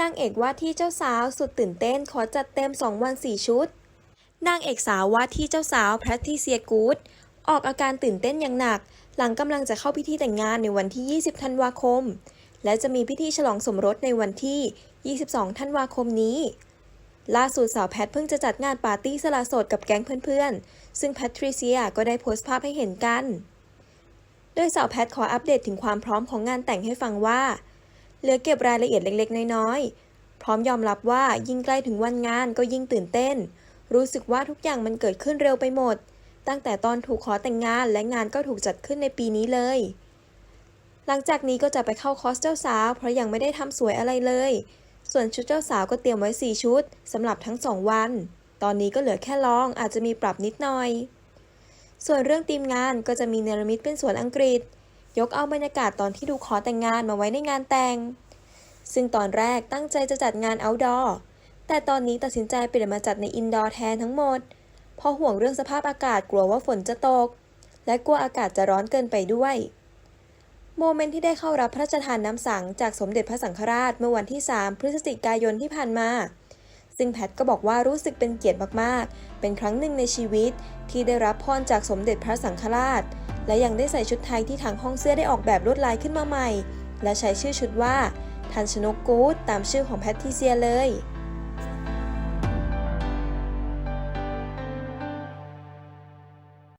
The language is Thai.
นางเอกว่าที่เจ้าสาวสุดตื่นเต้นขอจัดเต็ม 2 วัน 4 ชุด นางเอกสาวว่าที่เจ้าสาวแพทริเซียกูดออกอาการตื่นเต้นอย่างหนัก หลังกำลังจะเข้าพิธีแต่งงานในวันที่ 20 ธันวาคม และจะมีพิธีฉลองสมรสในวันที่ 22 ธันวาคมนี้ ล่าสุดสาวแพทเพิ่งจะจัดงานปาร์ตี้สละโสดกับแก๊งเพื่อนๆ ซึ่งแพทริเซียก็ได้โพสต์ภาพให้เห็นกัน โดยสาวแพทขออัปเดตถึงความพร้อมของงานแต่งให้ฟังว่า เหลือเก็บรายละเอียดเล็กๆ น้อยๆ พร้อมยอมรับว่ายิ่งใกล้ถึงวันงานก็ยิ่งตื่นเต้น รู้สึกว่าทุกอย่างมันเกิดขึ้นเร็วไปหมด ตั้งแต่ตอนถูกขอแต่งงานและงานก็ถูกจัดขึ้นในปีนี้เลย หลังจากนี้ก็จะไปเข้าคอร์สเจ้าสาวเพราะยังไม่ได้ทำสวยอะไรเลย ส่วนชุดเจ้าสาวก็เตรียมไว้ 4 ชุดสำหรับทั้ง 2 วัน ตอนนี้ก็เหลือแค่ลองอาจจะมีปรับนิดหน่อย ส่วนเรื่องทีมงานก็จะมีเนรมิตเป็นสวนอังกฤษ ยกเอาบรรยากาศตอนที่ดูขอแต่งงานมาไว้ในงานแต่ง ซึ่งตอนแรกตั้งใจจะจัดงาน outdoor แต่ตอนนี้ตัดสินใจเปลี่ยนมาจัดใน indoor แทนทั้งหมด เพราะห่วงเรื่องสภาพอากาศกลัวว่าฝนจะตก และกลัวอากาศจะร้อนเกินไปด้วย โมเมนต์ที่ได้เข้ารับพระราชทานน้ำสังจากสมเด็จพระสังฆราชเมื่อวันที่ 3 พฤศจิกายนที่ผ่านมาซึ่งแพทก็บอกว่ารู้สึกเป็นเกียรติมาก ๆ เป็นครั้งหนึ่งในชีวิตที่ได้รับพรจากสมเด็จพระสังฆราช และยังได้ใส่ชุดไทยที่ทางห้องเสื้อได้ออกแบบลวดลายขึ้นมาใหม่ และใช้ชื่อชุดว่า ทันชนกกูดตามชื่อของแพทติเซียเลย